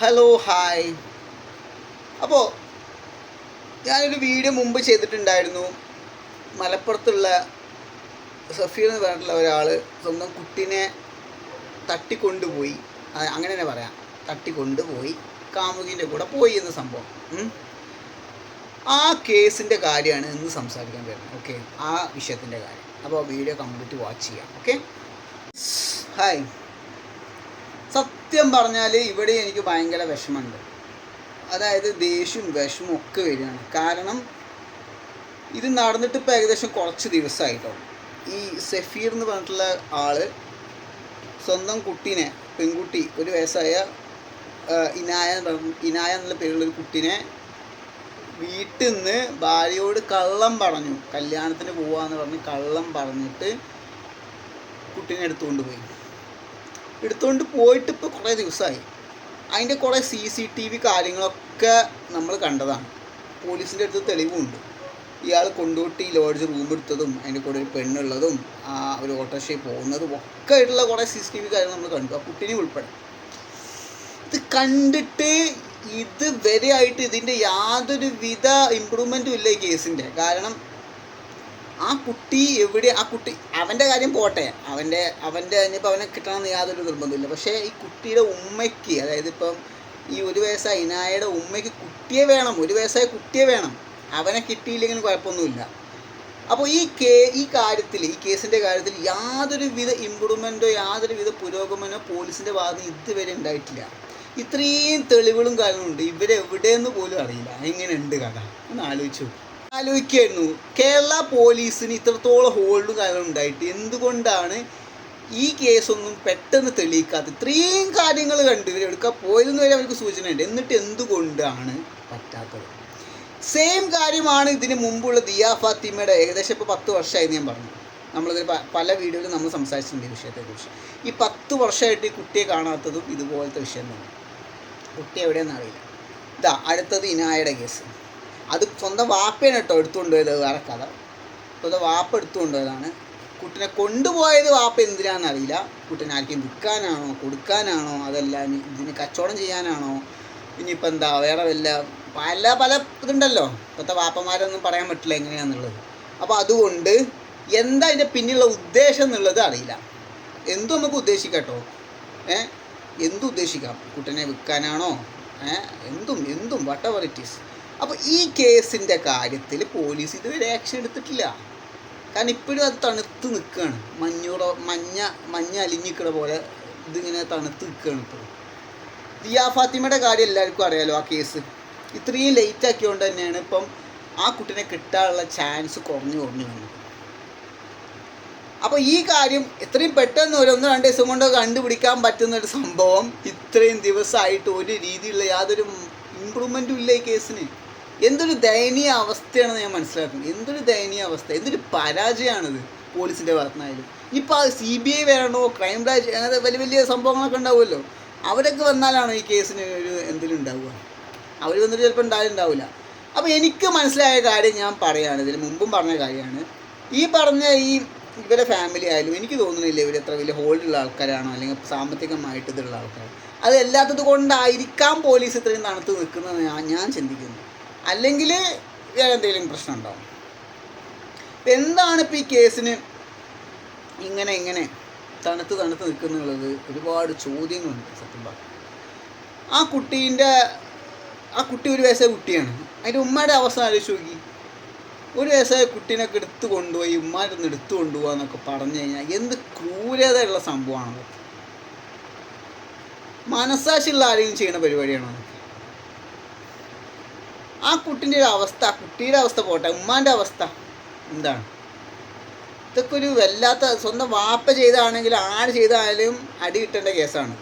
Hello hi അപ്പോൾ ഞാനൊരു video മുമ്പ് ചെയ്തിട്ടുണ്ടായിരുന്നു. മലപ്പുറത്തുള്ള സഫീർ എന്ന് പറഞ്ഞിട്ടുള്ള ഒരാൾ സ്വന്തം കുട്ടീനെ തട്ടിക്കൊണ്ടുപോയി. അങ്ങനെ തന്നെ പറയാം. തട്ടിക്കൊണ്ടുപോയി. കാമുകിന്റെ കൂടെ പോയി എന്ന സംഭവം. ആ കേസിന്റെ കാര്യമാണ് ഇന്ന് സംസാരിക്കാൻ വരുന്നത്. ഓക്കെ? ആ വിഷയത്തിന്റെ കാര്യം. അപ്പോൾ വീഡിയോ കംപ്ലീറ്റ് വാച്ച് ചെയ്യാം. ഓക്കെ? ഹായ് സത്യം പറഞ്ഞാൽ ഇവിടെ എനിക്ക് ഭയങ്കര വിഷമമുണ്ട്. അതായത് ദേഷ്യവും വിഷമവും ഒക്കെ വരികയാണ്. കാരണം ഇത് നടന്നിട്ട് ഇപ്പോൾ ഏകദേശം കുറച്ച് ദിവസമായിട്ടോ. ഈ സെഫീർ എന്ന് പറഞ്ഞിട്ടുള്ള ആൾ സ്വന്തം കുട്ടീനെ പെൺകുട്ടി ഒരു വയസ്സായ ഇനായ ഇനായ എന്നുള്ള പേരുള്ള ഒരു കുട്ടീനെ വീട്ടിൽ നിന്ന് ഭാര്യയോട് കള്ളം പറഞ്ഞു. കല്യാണത്തിന് പോവാന്ന് പറഞ്ഞ് കള്ളം പറഞ്ഞിട്ട് കുട്ടീനെ എടുത്തുകൊണ്ട് പോയി. എടുത്തുകൊണ്ട് പോയിട്ട് ഇപ്പോൾ കുറേ ദിവസമായി അതിന്റെ കുറേ സി സി ടി വി കാര്യങ്ങളൊക്കെ നമ്മൾ കണ്ടതാണ്. പോലീസിന്റെ അടുത്ത് തെളിവുണ്ട്. ഇയാൾ കൊണ്ടുപോയിട്ട് ഈ ലോഡ്ജ് റൂം എടുത്തതും അതിന്റെ കൂടെ ഒരു പെണ്ണുള്ളതും ആ ഒരു ഓട്ടോറിക്ഷയിൽ പോകുന്നതും ഒക്കെ ആയിട്ടുള്ള കുറേ സി സി ടി വി കാര്യങ്ങൾ നമ്മൾ കണ്ടു. ആ കുട്ടീനെ ഉൾപ്പെടെ. ഇത് കണ്ടിട്ട് ഇത് വരെ ആയിട്ട് ഇതിന്റെ യാതൊരു വിധ ഇമ്പ്രൂവ്മെന്റും ഇല്ല ഈ കേസിന്റെ കാരണം ആ കുട്ടി എവിടെ ആ കുട്ടി അവന്റെ കാര്യം പോട്ടെ. അവന്റെ അവന്റെ ഇനിയിപ്പോൾ അവനെ കിട്ടണമെന്ന് യാതൊരു നിർബന്ധമില്ല പക്ഷേ ഈ കുട്ടിയുടെ ഉമ്മയ്ക്ക് അതായത് ഇപ്പം ഈ ഒരു വയസ്സായ ഇനായയുടെ ഉമ്മയ്ക്ക് കുട്ടിയെ വേണം ഒരു വയസ്സായ കുട്ടിയെ വേണം. അവനെ കിട്ടിയില്ലെങ്കിലും കുഴപ്പമൊന്നുമില്ല. അപ്പോൾ ഈ കേ ഈ കാര്യത്തിൽ ഈ കേസിന്റെ കാര്യത്തിൽ യാതൊരു വിധ ഇമ്പ്രൂവ്മെന്റോ യാതൊരു വിധ പുരോഗമനോ പോലീസിന്റെ ഭാഗത്ത് ഇതുവരെ ഉണ്ടായിട്ടില്ല. ഇത്രയും തെളിവുകളും കാര്യങ്ങളുണ്ട് ഇവരെവിടെയെന്ന് പോലും അറിയില്ല. എങ്ങനെയുണ്ട് കഥ ഒന്ന് ആലോചിച്ചു ആലോചിക്കായിരുന്നു. കേരള പോലീസിന് ഇത്രത്തോളം ഹോൾഡ് കാര്യങ്ങൾ ഉണ്ടായിട്ട് എന്തുകൊണ്ടാണ് ഈ കേസൊന്നും പെട്ടെന്ന് തെളിയിക്കാത്ത ഇത്രയും കാര്യങ്ങൾ കണ്ടു എടുക്കാൻ പോയതെന്ന് വരെ അവർക്ക് സൂചനയുണ്ട്. എന്നിട്ട് എന്തുകൊണ്ടാണ് പറ്റാത്തത്? സെയിം കാര്യമാണ് ഇതിന് മുമ്പുള്ള ദിയ ഫാത്തിമയുടെ ഏകദേശം ഇപ്പോൾ പത്ത് വർഷമായി ഞാൻ പറഞ്ഞു. നമ്മളിതിൽ പല വീഡിയോയിലും നമ്മൾ സംസാരിച്ചിട്ടുണ്ട് ഈ വിഷയത്തെക്കുറിച്ച്. ഈ പത്ത് വർഷമായിട്ട് ഈ കുട്ടിയെ കാണാത്തതും ഇതുപോലത്തെ വിഷയം തന്നെ. കുട്ടി എവിടെയെന്ന് അറിയില്ല. ഇതാ അടുത്തത് ഇനായയുടെ കേസ്. അത് സ്വന്തം വാപ്പയാണ് കേട്ടോ എടുത്തുകൊണ്ടുപോയത് വേറെ കഥ. സ്വന്തം വാപ്പ എടുത്തുകൊണ്ടുപോയതാണ്. കുട്ടിനെ കൊണ്ടുപോയത് വാപ്പ എന്തിനാണെന്ന് അറിയില്ല. കുട്ടിനെ ആർക്കും വിൽക്കാനാണോ കൊടുക്കാനാണോ അതല്ല ഇതിന് കച്ചവടം ചെയ്യാനാണോ ഇനിയിപ്പോൾ എന്താ വേറെ വല്ല പല പല ഇതുണ്ടല്ലോ. ഇപ്പോഴത്തെ വാപ്പന്മാരൊന്നും പറയാൻ പറ്റില്ല എങ്ങനെയാണെന്നുള്ളത് അപ്പോൾ അതുകൊണ്ട് എന്താ അതിന്റെ പിന്നിലുള്ള ഉദ്ദേശം എന്നുള്ളത് അറിയില്ല. എന്തും നമുക്ക് ഉദ്ദേശിക്കാം കേട്ടോ ഏ? എന്തുദ്ദേശിക്കാം കുട്ടനെ വിൽക്കാനാണോ? ഏ? എന്തും എന്തും വട്ട് എവർ ഇറ്റ് ഈസ് അപ്പോൾ ഈ കേസിന്റെ കാര്യത്തിൽ പോലീസ് ഇതുവരെ ആക്ഷൻ എടുത്തിട്ടില്ല. കാരണം ഇപ്പോഴും അത് തണുത്ത് നിൽക്കുകയാണ് മഞ്ഞൂറോ മഞ്ഞ മഞ്ഞ അലിഞ്ഞിക്കണ പോലെ ഇതിങ്ങനെ തണുത്ത് നിൽക്കുകയാണ് ഇപ്പോൾ ദിയാ ഫാത്തിമയുടെ കാര്യം എല്ലാവർക്കും അറിയാലോ ആ കേസ്. ഇത്രയും ലേറ്റ് ആക്കിയോണ്ട് തന്നെയാണ് ഇപ്പം ആ കുട്ടിനെ കിട്ടാനുള്ള ചാൻസ് കുറഞ്ഞു കുറഞ്ഞു വന്നത്. അപ്പോൾ ഈ കാര്യം ഇത്രയും പെട്ടെന്ന് ഒരു ഒന്ന് രണ്ട് ദിവസം കൊണ്ട് കണ്ടുപിടിക്കാൻ പറ്റുന്ന ഒരു സംഭവം ഇത്രയും ദിവസമായിട്ട് ഒരു രീതിയിലുള്ള യാതൊരു ഇമ്പ്രൂവ്മെന്റും ഇല്ല ഈ കേസിന്. എന്തൊരു ദയനീയ അവസ്ഥയാണെന്ന് ഞാൻ മനസ്സിലാക്കുന്നത് എന്തൊരു ദയനീയ അവസ്ഥ. എന്തൊരു പരാജയമാണിത് പോലീസിന്റെ ഭാഗത്തുനിന്നായാലും. ഇനിയിപ്പോൾ സി ബി ഐ വേണോ? ക്രൈം ബ്രാഞ്ച് അങ്ങനത്തെ വലിയ വലിയ സംഭവങ്ങളൊക്കെ ഉണ്ടാവുമല്ലോ. അവരൊക്കെ വന്നാലാണ് ഈ കേസിന് ഒരു എന്തെങ്കിലും ഉണ്ടാവുക. അവർ വന്നിട്ട് ചിലപ്പോൾ ഉണ്ടായിട്ടുണ്ടാവില്ല അപ്പോൾ എനിക്ക് മനസ്സിലായ കാര്യം ഞാൻ പറയുകയാണ് ഇതിന് മുമ്പും പറഞ്ഞ കാര്യമാണ്. ഈ പറഞ്ഞ ഈ ഇവരെ ഫാമിലി ആയാലും എനിക്ക് തോന്നുന്നില്ല ഇവർ എത്ര വലിയ ഹോൾഡുള്ള ആൾക്കാരാണോ? അല്ലെങ്കിൽ സാമ്പത്തികമായിട്ട് ഇതുള്ള ആൾക്കാർ അത് എല്ലാത്തത് കൊണ്ടായിരിക്കാം പോലീസ് ഇത്രയും തണുത്ത് നിൽക്കുന്നത് ഞാൻ ഞാൻ ചിന്തിക്കുന്നു. അല്ലെങ്കിൽ വേറെ എന്തെങ്കിലും പ്രശ്നം ഉണ്ടാവും എന്താണ് ഇപ്പോൾ ഈ കേസിന് ഇങ്ങനെ ഇങ്ങനെ തണുത്ത് തണുത്ത് നിൽക്കുന്നുള്ളത്? ഒരുപാട് ചോദ്യങ്ങളുണ്ട് സത്യം പറഞ്ഞാൽ ആ കുട്ടീന്റെ ആ കുട്ടി ഒരു വയസ്സായ കുട്ടിയാണ്. അതിന്റെ ഉമ്മയുടെ അവസ്ഥ ആലോചിച്ച് നോക്കി. ഒരു വയസ്സായ കുട്ടീനൊക്കെ എടുത്തു കൊണ്ടുപോയി ഉമ്മാരുടെ നിന്ന് എടുത്തു കൊണ്ടുപോകുക എന്നൊക്കെ പറഞ്ഞു കഴിഞ്ഞാൽ എന്ത് ക്രൂരതയുള്ള സംഭവമാണത്? മനസാക്ഷിയുള്ള ആരെങ്കിലും ചെയ്യുന്ന പരിപാടിയാണോ? ആ കുട്ടിന്റെ ഒരു അവസ്ഥ കുട്ടിയുടെ അവസ്ഥ പോട്ടെ ഉമ്മാന്റെ അവസ്ഥ എന്താണ്? ഇതൊക്കെ ഒരു വല്ലാത്ത സ്വന്തം വാപ്പ ചെയ്താണെങ്കിൽ ആര് ചെയ്താലും അടി കിട്ടേണ്ട കേസാണ്.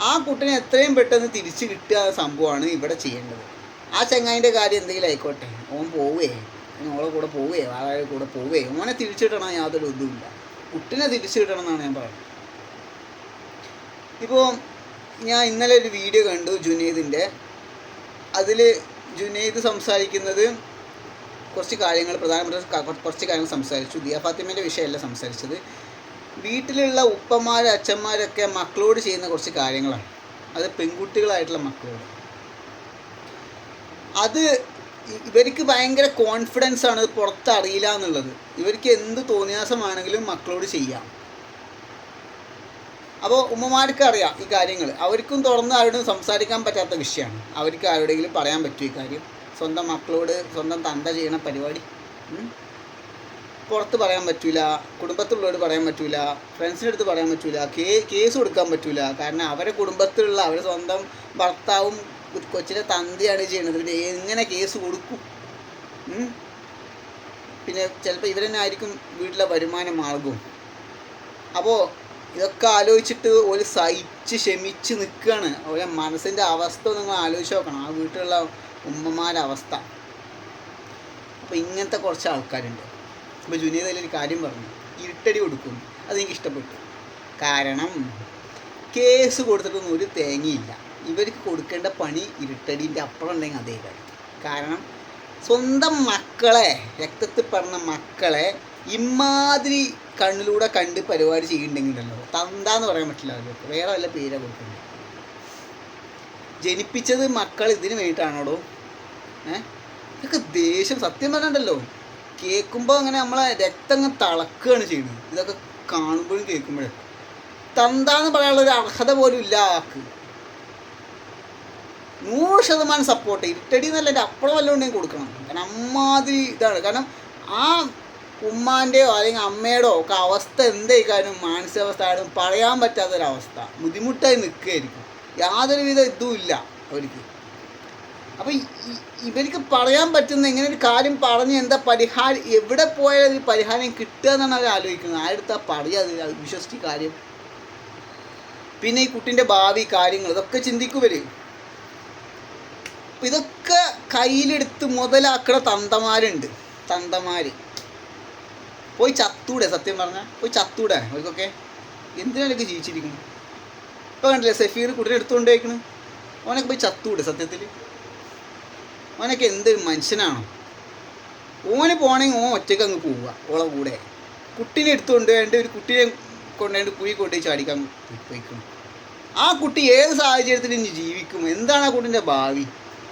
ആ കുട്ടിനെ എത്രയും പെട്ടെന്ന് തിരിച്ചു കിട്ടുക സംഭവമാണ് ഇവിടെ ചെയ്യേണ്ടത്. ആ ചങ്ങായിന്റെ കാര്യം എന്തെങ്കിലും ആയിക്കോട്ടെ. ഓൻ പോവേ. ഓളെ കൂടെ പോവേ ആളുടെ കൂടെ പോവേ. ഓനെ തിരിച്ചു കിട്ടണം യാതൊരു ഇതുമില്ല കുട്ടിനെ തിരിച്ചു കിട്ടണം എന്നാണ് ഞാൻ പറയുന്നത്. ഇപ്പോൾ ഞാൻ ഇന്നലെ ഒരു വീഡിയോ കണ്ടു ജുനൈദിന്റെ. അതിൽ ജുനൈദ് സംസാരിക്കുന്നത് കുറച്ച് കാര്യങ്ങൾ പ്രധാനപ്പെട്ട കുറച്ച് കാര്യങ്ങൾ സംസാരിച്ചു. ദിയ ഫാത്തിമേന്റെ വിഷയമല്ല സംസാരിച്ചത്. വീട്ടിലുള്ള ഉപ്പമാർ അച്ഛന്മാരൊക്കെ മക്കളോട് ചെയ്യുന്ന കുറച്ച് കാര്യങ്ങളാണ്. അത് പെൺകുട്ടികളായിട്ടുള്ള മക്കളോട്. അത് ഇവർക്ക് ഭയങ്കര കോൺഫിഡൻസ് ആണ് പുറത്തറിയില്ല എന്നുള്ളത്. ഇവർക്ക് എന്ത് തോന്നിയാസമാണെങ്കിലും മക്കളോട് ചെയ്യാം. അപ്പോൾ ഉമ്മമാർക്ക് അറിയാം ഈ കാര്യങ്ങൾ അവർക്കും തുറന്ന് ആരോടും സംസാരിക്കാൻ പറ്റാത്ത വിഷയമാണ്. അവർക്ക് ആരോടെങ്കിലും പറയാൻ പറ്റും ഈ കാര്യം. സ്വന്തം മക്കളോട് സ്വന്തം തന്ത ചെയ്യണ പരിപാടി. പുറത്ത് പറയാൻ പറ്റില്ല കുടുംബത്തിലുള്ളവരോട് പറയാൻ പറ്റില്ല ഫ്രണ്ട്സിന്റെ അടുത്ത് പറയാൻ പറ്റില്ല കേ കേസ് കൊടുക്കാൻ പറ്റില്ല കാരണം അവരെ കുടുംബത്തിലുള്ള അവരെ സ്വന്തം ഭർത്താവും കൊച്ചിന്റെ തന്തയാണ് ചെയ്യണത്. പിന്നെ എങ്ങനെ കേസ് കൊടുക്കും? പിന്നെ ചിലപ്പോൾ ഇവരെന്നെ ആയിരിക്കും വീട്ടിലെ വരുമാന മാർഗവും അപ്പോൾ ഇതൊക്കെ ആലോചിച്ചിട്ട് ഒരു സഹിച്ച് ക്ഷമിച്ച് നിൽക്കുകയാണ് അവരെ മനസ്സിന്റെ അവസ്ഥ നിങ്ങൾ ആലോചിച്ച് നോക്കണം. ആ വീട്ടിലുള്ള ഉമ്മമാരുടെ അവസ്ഥ. അപ്പോൾ ഇങ്ങനത്തെ കുറച്ച് ആൾക്കാരുണ്ട്. ഇപ്പോൾ അതിൽ ഒരു കാര്യം പറഞ്ഞു. ഇരുട്ടടി കൊടുക്കും അതെനിക്ക് ഇഷ്ടപ്പെട്ടു. കാരണം കേസ് കൊടുത്തിട്ടൊന്നും ഒരു തേങ്ങയില്ല. ഇവർക്ക് കൊടുക്കേണ്ട പണി ഇരുട്ടടീന്റെ അപ്പുറം ഉണ്ടെങ്കിൽ അതേ കാര്യം. കാരണം സ്വന്തം മക്കളെ രക്തത്തിൽ പറഞ്ഞ മക്കളെ ഇമാതിരി കണ്ണിലൂടെ കണ്ട് പരിപാടി ചെയ്യുന്നുണ്ടെങ്കിലല്ലോ തന്താന്ന് പറയാൻ പറ്റില്ല അവർക്ക് വേറെ വല്ല പേരാ കൊടുക്കുന്നത് ജനിപ്പിച്ചത് മക്കൾ ഇതിന് വേണ്ടിയിട്ടാണോടോ? ഏഹ് ഇതൊക്കെ ദേഷ്യം. സത്യം പറഞ്ഞിട്ടുണ്ടല്ലോ കേൾക്കുമ്പോൾ അങ്ങനെ നമ്മളെ രക്തം അങ്ങ് തളക്കുകയാണ് ചെയ്യുന്നത് ഇതൊക്കെ കാണുമ്പോഴും കേൾക്കുമ്പോഴും. തന്താന്ന് പറയാനുള്ള ഒരു അർഹത പോലും ഇല്ല ആക്ക് നൂറ് ശതമാനം സപ്പോർട്ട് ഇരുട്ടടി എന്നല്ല എന്റെ അപ്പുറം വല്ലതും കൊടുക്കണം. കാരണം അമ്മാതിരി ഇതാണ്. കാരണം ആ ഉമ്മാന്റെയോ അല്ലെങ്കിൽ അമ്മയുടെയോ ഒക്കെ അവസ്ഥ എന്തായിക്കാനും മാനസികാവസ്ഥ ആയാലും പറയാൻ പറ്റാത്തൊരവസ്ഥ. ബുദ്ധിമുട്ടായി നിൽക്കുകയായിരിക്കും യാതൊരുവിധ ഇതും ഇല്ല അവർക്ക്. അപ്പോൾ ഇവർക്ക് പറയാൻ പറ്റുന്ന ഇങ്ങനെ ഒരു കാര്യം പറഞ്ഞ് എന്താ പരിഹാരം എവിടെ പോയാൽ ഒരു പരിഹാരം കിട്ടുക എന്നാണ് അവർ ആലോചിക്കുന്നത്. ആരെടുത്താ പറയുക അത്? വിശ്വസിച്ച് കാര്യം. പിന്നെ ഈ കുട്ടിന്റെ ഭാവി കാര്യങ്ങൾ ഇതൊക്കെ ചിന്തിക്കുവര് ഇതൊക്കെ കയ്യിലെടുത്ത് മുതലാക്കണ തന്തമാരുണ്ട്. തന്തമാര്. പോയി ചത്തൂടെ സത്യം പറഞ്ഞാൽ പോയി ചത്തൂടെ. അവർക്കൊക്കെ എനിക്ക് ജീവിച്ചിരിക്കുന്നു ഇപ്പോൾ കണ്ടില്ലേ സഫീർ കുട്ടിനെ എടുത്തുകൊണ്ട് പോയിക്കണ് ഓനൊക്കെ പോയി ചത്തൂടെ സത്യത്തിൽ ഓനൊക്കെ എന്തൊരു മനുഷ്യനാണോ. ഓന് പോകണമെങ്കിൽ ഓൻ ഒറ്റയ്ക്ക് അങ്ങ് പോവുക ഓളെ കൂടെ. കുട്ടീനെ എടുത്തുകൊണ്ട് വേണ്ട ഒരു കുട്ടിയെ കൊണ്ടുപോയിട്ട് കുഴി കൊണ്ടുപോയി ചാടിക്കാൻ പോയിക്കണം. ആ കുട്ടി ഏത് സാഹചര്യത്തിൽ ഇനി ജീവിക്കും? എന്താണ് ആ കുട്ടീന്റെ ഭാവി?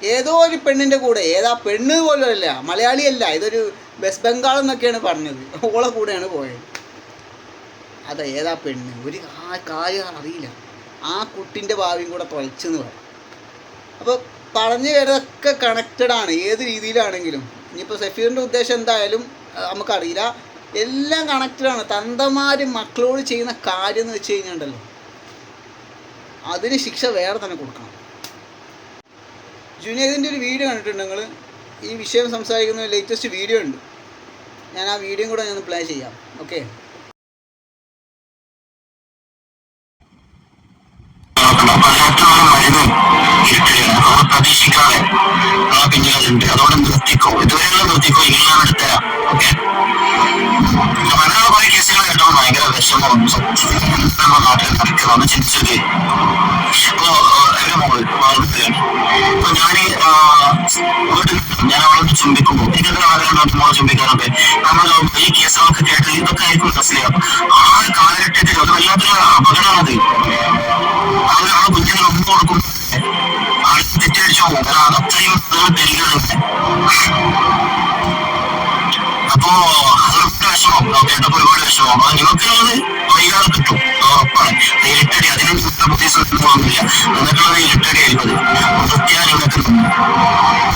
ഏതോ ഒരു പെണ്ണിന്റെ കൂടെ ഏതാ പെണ്ണ് പോലും അല്ല മലയാളിയല്ല ഇതൊരു വെസ്റ്റ് ബംഗാൾ എന്നൊക്കെയാണ് പറഞ്ഞത്. ഓളെ കൂടെയാണ് പോയത്. അതാ ഏതാ പെണ്ണ്? ഒരു കാര്യം അറിയില്ല. ആ കുട്ടിന്റെ ഭാവിയും കൂടെ തുളച്ചെന്ന് പറയും. അപ്പോൾ പറഞ്ഞു വരതൊക്കെ കണക്റ്റഡ് ആണ് ഏത് രീതിയിലാണെങ്കിലും. ഇനിയിപ്പോൾ സഫീറിന്റെ ഉദ്ദേശം എന്തായാലും നമുക്കറിയില്ല. എല്ലാം കണക്റ്റഡ് ആണ്. തന്തമാർ മക്കളോട് ചെയ്യുന്ന കാര്യം എന്ന് വെച്ച് കഴിഞ്ഞാണ്ടല്ലോ. അതിന് ശിക്ഷ വേറെ തന്നെ കൊടുക്കണം. ജുനേദിന്റെ ഒരു വീഡിയോ കണ്ടിട്ടുണ്ട് നിങ്ങൾ ഈ വിഷയം സംസാരിക്കുന്ന ലേറ്റസ്റ്റ് വീഡിയോ ഉണ്ട് ഞാൻ ആ വീഡിയോയും കൂടെ ഞാൻ പ്ലേ ചെയ്യാം ഓക്കെ ഭയങ്കര വിഷമം നമ്മുടെ നാട്ടിൽ നടക്കുന്നത് ഒന്ന് ചിന്തിച്ചത് എനിക്കത് നമ്മൾ ചുംബിക്കാനൊക്കെ നമ്മൾ ഈ കേസുകളൊക്കെ കേട്ട് ഇതൊക്കെ ആയിരിക്കും തസ്ലിയ ആ ഒരു കാലഘട്ടത്തിൽ അത് വല്ലാത്തൊരു അപകടമാണത്. ആ കുഞ്ഞിനെ ഒന്നും കൊടുക്കും. ആൾ പോകും കാരണം നിങ്ങൾ തരികയാണ് അപ്പോ അതൊക്കെ വിഷമം. കേട്ടപ്പോ ഒരുപാട് വിഷമം. അപ്പൊ നിങ്ങൾക്കുള്ളത് വൈകാതെ കിട്ടും. ഇരട്ടടി അതിനും നേരിട്ടടി അതിനും എന്നിട്ടുള്ളത് ഇരുട്ടടി ആയിരിക്കും അത്. വൃത്തിയാണ് ഇവിടെ കിട്ടുന്നത്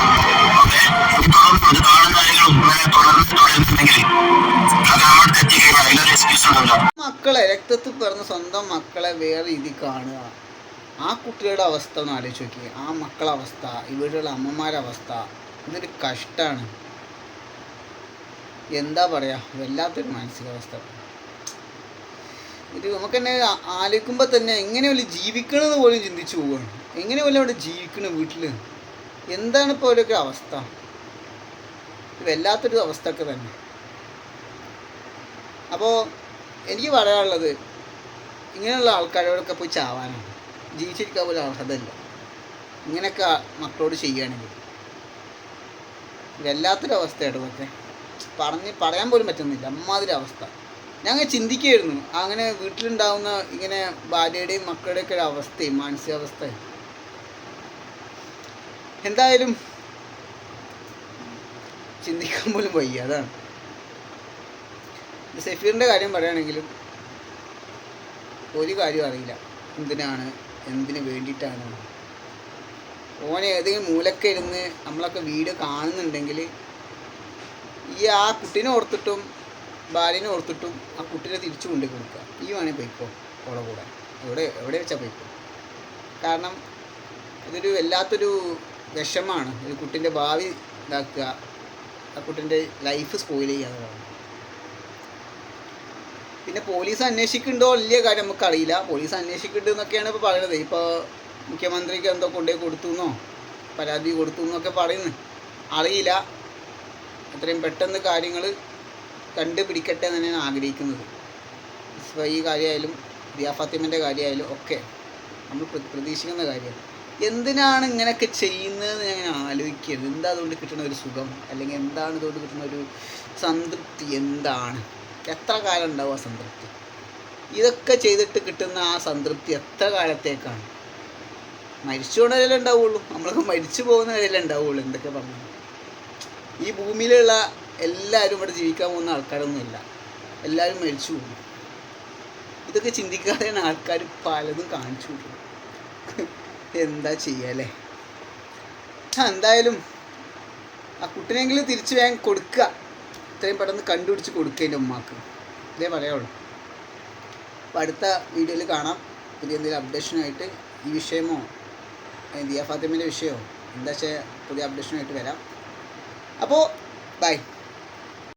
മക്കളെ രക്തത്തിൽ പിറന്ന സ്വന്തം മക്കളെ വേറെ രീതി കാണുക. ആ കുട്ടികളുടെ അവസ്ഥ ഒന്ന് ആലോചിച്ച് നോക്കി. ആ മക്കളെ അവസ്ഥ ഇവരുടെ അമ്മമാരുടെ അവസ്ഥ ഇതൊരു കഷ്ടമാണ് എന്താ പറയുക വല്ലാത്തൊരു മാനസികാവസ്ഥ. ഇത് നമുക്ക് തന്നെ ആലോചിക്കുമ്പോൾ തന്നെ എങ്ങനെ വല്ല ജീവിക്കണമെന്ന് പോലും ചിന്തിച്ചു പോവുകയാണ് എങ്ങനെ വല്ല അവിടെ ജീവിക്കണം വീട്ടിൽ എന്താണ് ഇപ്പോൾ അവരൊക്കെ അവസ്ഥ? വല്ലാത്തൊരു അവസ്ഥക്ക് തന്നെ. അപ്പോൾ എനിക്ക് പറയാനുള്ളത് ഇങ്ങനെയുള്ള ആൾക്കാരോടൊക്കെ പോയി ചാവാനാണ്. ജീവിച്ചിരിക്കാൻ പോലും അർഹതല്ല ഇങ്ങനെയൊക്കെ മക്കളോട് ചെയ്യുകയാണെങ്കിൽ. വല്ലാത്തൊരു അവസ്ഥയാണ് ഇതൊക്കെ. പറഞ്ഞ് പറയാൻ പോലും പറ്റുന്നില്ല. അമ്മാതിരി അവസ്ഥ. ഞങ്ങൾ ചിന്തിക്കുകയായിരുന്നു. അങ്ങനെ വീട്ടിലുണ്ടാവുന്ന ഇങ്ങനെ ഭാര്യയുടെയും മക്കളുടെയൊക്കെ ഒരു അവസ്ഥയും മാനസികാവസ്ഥയും. എന്തായാലും ചിന്തിക്കാൻ പോലും വയ്യ അതാണ്. സഫീറിന്റെ കാര്യം പറയുകയാണെങ്കിലും ഒരു കാര്യം അറിയില്ല. എന്തിനാണ് എന്തിന് വേണ്ടിയിട്ടാണ്? ഓനെ ഏതെങ്കിലും മൂലക്കെ ഇരുന്ന് നമ്മളൊക്കെ വീഡിയോ കാണുന്നുണ്ടെങ്കിൽ ഈ ആ കുട്ടീനെ ഓർത്തിട്ടും ഭാര്യനെ ഓർത്തിട്ടും ആ കുട്ടീനെ തിരിച്ചു കൊണ്ടു കൊടുക്കുക. ഈ വേണേൽ പോയിക്കോ ഓളെ കൂടെ. എവിടെ എവിടെ വെച്ചാൽ പോയിക്കോ? കാരണം ഇതൊരു വല്ലാത്തൊരു വിഷമാണ്. ഒരു കുട്ടീന്റെ ഭാവി ഇതാക്കുക. ആ കുട്ടീന്റെ ലൈഫ് സ്പോയിൽ ചെയ്യാന്നുള്ളതാണ് പിന്നെ പോലീസ് അന്വേഷിക്കുന്നുണ്ടോ വലിയ കാര്യം നമുക്കറിയില്ല. പോലീസ് അന്വേഷിക്കുന്നുണ്ട് എന്നൊക്കെയാണ് ഇപ്പോൾ പറയുന്നത്. ഇപ്പോൾ മുഖ്യമന്ത്രിക്ക് എന്തോ കൊണ്ടേ കൊടുത്തു എന്നോ പരാതി കൊടുത്തു എന്നൊക്കെ പറയുന്നു. അറിയില്ല. അത്രയും പെട്ടെന്ന് കാര്യങ്ങൾ കണ്ടുപിടിക്കട്ടെ എന്ന് തന്നെയാണ് ആഗ്രഹിക്കുന്നത്. ഈ കാര്യമായാലും ദിയാ ഫാത്തിമന്റെ കാര്യമായാലും ഒക്കെ നമ്മൾ പ്ര- പ്രതീക്ഷിക്കുന്ന കാര്യമാണ്. എന്തിനാണ് ഇങ്ങനെയൊക്കെ ചെയ്യുന്നതെന്ന് ഞാൻ ആലോചിക്കരുത്. എന്താ അതുകൊണ്ട് കിട്ടുന്ന ഒരു സുഖം? അല്ലെങ്കിൽ എന്താണ് ഇതുകൊണ്ട് കിട്ടുന്ന ഒരു സംതൃപ്തി? എന്താണ്? എത്ര കാലം ഉണ്ടാവും ആ സംതൃപ്തി? ഇതൊക്കെ ചെയ്തിട്ട് കിട്ടുന്ന ആ സംതൃപ്തി എത്ര കാലത്തേക്കാണ്? മരിച്ചു പോണവരല്ലേ ഉണ്ടാവുള്ളൂ. നമ്മളൊക്കെ മരിച്ചു പോകുന്നവരല്ലേ ഉണ്ടാവുള്ളൂ. എന്തൊക്കെ പറഞ്ഞു? ഈ ഭൂമിയിലുള്ള എല്ലാവരും ഇവിടെ ജീവിക്കാൻ പോകുന്ന ആൾക്കാരൊന്നുമില്ല. എല്ലാവരും മരിച്ചു പോകും. ഇതൊക്കെ ചിന്തിക്കാതെയാണ് ആൾക്കാർ പലതും കാണിച്ചു കൊടുക്കുന്നത്. എന്താ ചെയ്യല്ലേ എന്തായാലും ആ കുട്ടിനെങ്കിലും തിരിച്ചു വേഗം കൊടുക്കുക. ഇത്രയും പെട്ടെന്ന് കണ്ടുപിടിച്ച് കൊടുക്കുക എന്റെ ഉമ്മാക്ക്. ഇതേ പറയുള്ളൂ. അപ്പോൾ അടുത്ത വീഡിയോയിൽ കാണാം. പുതിയ എന്തെങ്കിലും അപ്ഡേഷനായിട്ട് ഈ വിഷയമോ ദിയ ഫാത്തിമിന്റെ വിഷയമോ എന്താ വെച്ചാൽ പുതിയ അപ്ഡേഷനായിട്ട് വരാം. അപ്പോൾ ബൈ